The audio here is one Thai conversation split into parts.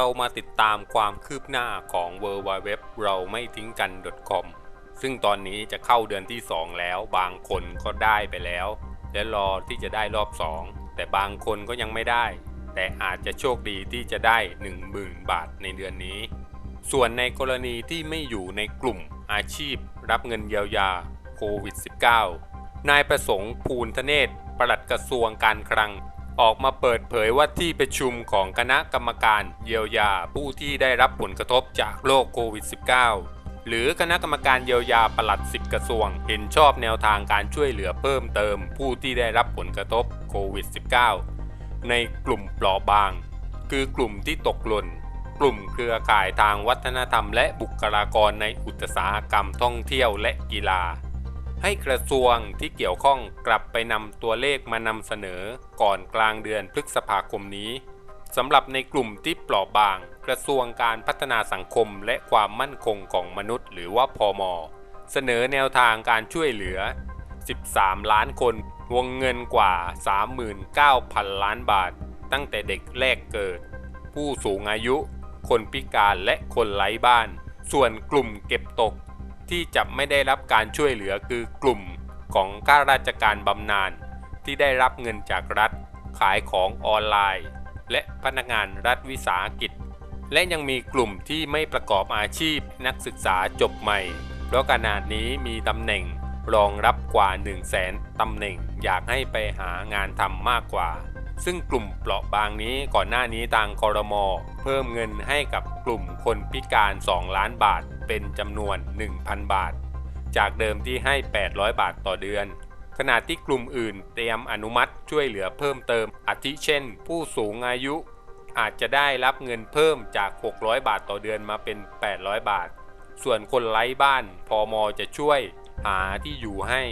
เรามาติดตามความคืบหน้าของ w w w เราไม่ทิ้งกัน .com ซึ่งตอนนี้จะเข้าเดือนที่ 2 แล้ว บางคนก็ได้ไปแล้ว และรอที่จะได้รอบ 2 แต่บางคนก็ยังไม่ได้ แต่อาจจะโชคดีที่จะได้ 10,000 บาทในเดือนนี้ ส่วนในกรณีที่ไม่อยู่ในกลุ่มอาชีพ รับเงินเยียวยาโควิด -19 นายประสงค์ภูลทเนศปลัดกระทรวงการคลัง ออกมาเปิดเผยว่าที่ประชุมของคณะกรรมการเยียวยาผู้ที่ได้รับผลกระทบจากโรคโควิด -19 หรือคณะกรรมการเยียวยาปลัดสิบกระทรวง เห็นชอบแนวทางการช่วยเหลือเพิ่มเติม ผู้ที่ได้รับผลกระทบโควิด -19 ในกลุ่มเปราะบาง คือกลุ่มที่ตกหล่น กลุ่มเครือข่ายทางวัฒนธรรมและบุคลากรในอุตสาหกรรมท่องเที่ยวและกีฬา ให้กระทรวงที่เกี่ยวข้องกลับไปนำตัวเลขมานำเสนอก่อนกลางเดือนพฤษภาคมนี้สำหรับในกลุ่มที่เปราะบาง กระทรวงการพัฒนาสังคมและความมั่นคงของมนุษย์ หรือว่าพอมเสนอแนวทางการช่วยเหลือ 13 ล้านคน วงเงินกว่า 39,000 ล้านบาท ตั้งแต่เด็กแรกเกิด ผู้สูงอายุ คนพิการและคนไร้บ้าน ส่วนกลุ่มเก็บตก ที่จะไม่ได้รับการช่วยเหลือคือกลุ่มของข้าราชการบำนาญที่ได้รับเงินจากรัฐ ขายของออนไลน์ และพนักงานรัฐวิสาหกิจ และยังมีกลุ่มที่ไม่ประกอบอาชีพนักศึกษาจบใหม่ เพราะขนาดนี้มีตำแหน่งรองรับกว่า 1 0 0 0 0แสนตำแหน่งอยากให้ไปหางานทำมากกว่า ซึ่งกลุ่มเปราะบางนี้ก่อนหน้านี้ทางคอรมอเพิ่มเงินให้กับกลุ่มคนพิการ 2 ล้านบาท เป็นจำนวน 1,000 บาท จากเดิมที่ให้ 800 บาทต่อเดือน ขณะที่กลุ่มอื่นเตรียมอนุมัติช่วยเหลือเพิ่มเติม อาทิเช่น ผู้สูงอายุอาจจะได้รับเงินเพิ่มจาก 600 บาทต่อเดือนมาเป็น 800 บาท ส่วนคนไร้บ้านพอมอจะช่วยหาที่อยู่ให้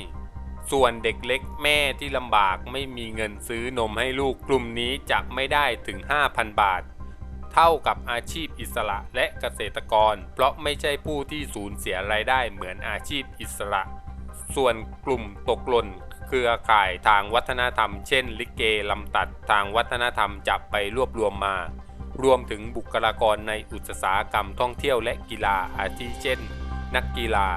ส่วนเด็กเล็กแม่ที่ลำบากไม่มีเงินซื้อนมให้ลูกกลุ่มนี้จะไม่ได้ถึง 5,000 บาท เท่ากับอาชีพอิสระและเกษตรกร เพราะไม่ใช่ผู้ที่สูญเสียรายได้เหมือนอาชีพอิสระ ส่วนกลุ่มตกหล่นเครือข่ายทางวัฒนธรรม เช่น ลิเกลำตัดทางวัฒนธรรมจับไปรวบรวมมา รวมถึงบุคลากรในอุตสาหกรรมท่องเที่ยวและกีฬาอาทิเช่น นักกีฬา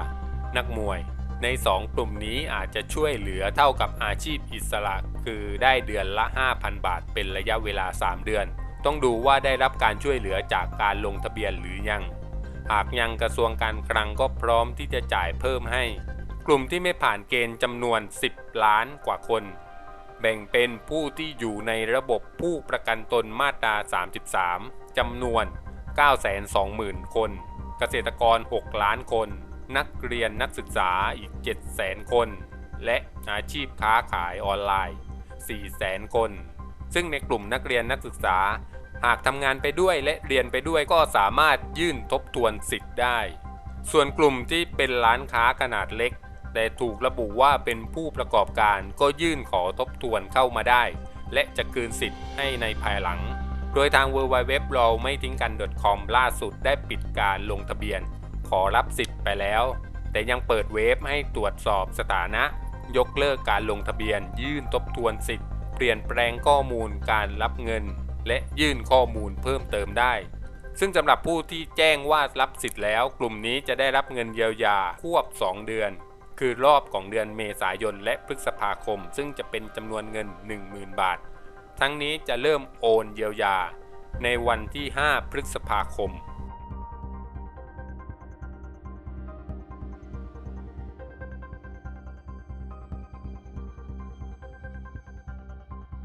นักมวย ใน 2 กลุ่มนี้อาจจะช่วยเหลือเท่ากับอาชีพอิสระ คือได้เดือนละ 5,000 บาทเป็นระยะเวลา 3 เดือน ต้องดูว่าได้รับการช่วยเหลือจากการลงทะเบียนหรือยัง หากยังกระทรวงการคลังก็พร้อมที่จะจ่ายเพิ่มให้ กลุ่มที่ไม่ผ่านเกณฑ์จำนวน 10 ล้านกว่าคน แบ่งเป็นผู้ที่อยู่ในระบบผู้ประกันตนมาตรา 33 จำนวน 920,000 คน เกษตรกร 6 ล้านคน นักเรียนนักศึกษาอีก 700,000 คน และอาชีพค้าขายออนไลน์ 400,000 คน ซึ่งในกลุ่มนักเรียนนักศึกษา หากทำงานไปด้วยและเรียนไปด้วยก็สามารถยื่นทบทวนสิทธิ์ได้ ส่วนกลุ่มที่เป็นร้านค้าขนาดเล็ก แต่ถูกระบุว่าเป็นผู้ประกอบการก็ยื่นขอทบทวนเข้ามาได้ และจะคืนสิทธิ์ให้ในภายหลัง โดยทาง w w w เราไม่ทิ้งกัน .com ล่าสุดได้ปิดการลงทะเบียน ขอรับสิทธิ์ไปแล้ว แต่ยังเปิดเว็บให้ตรวจสอบสถานะ ยกเลิกการลงทะเบียน ยื่นทบทวนสิทธิ์ ปลี่ยนแปลงข้อมูลการรับเงิน และยื่นข้อมูลเพิ่มเติมได้ ซึ่งสำหรับผู้ที่แจ้งว่ารับสิทธิ์แล้ว กลุ่มนี้จะได้รับเงินเยียวยาควบ 2 เดือน คือรอบของเดือนเมษายนและพฤษภาคม ซึ่งจะเป็นจำนวนเงิน 10,000 บาท ทั้งนี้จะเริ่มโอนเยียวยา ในวันที่ 5 พฤษภาคม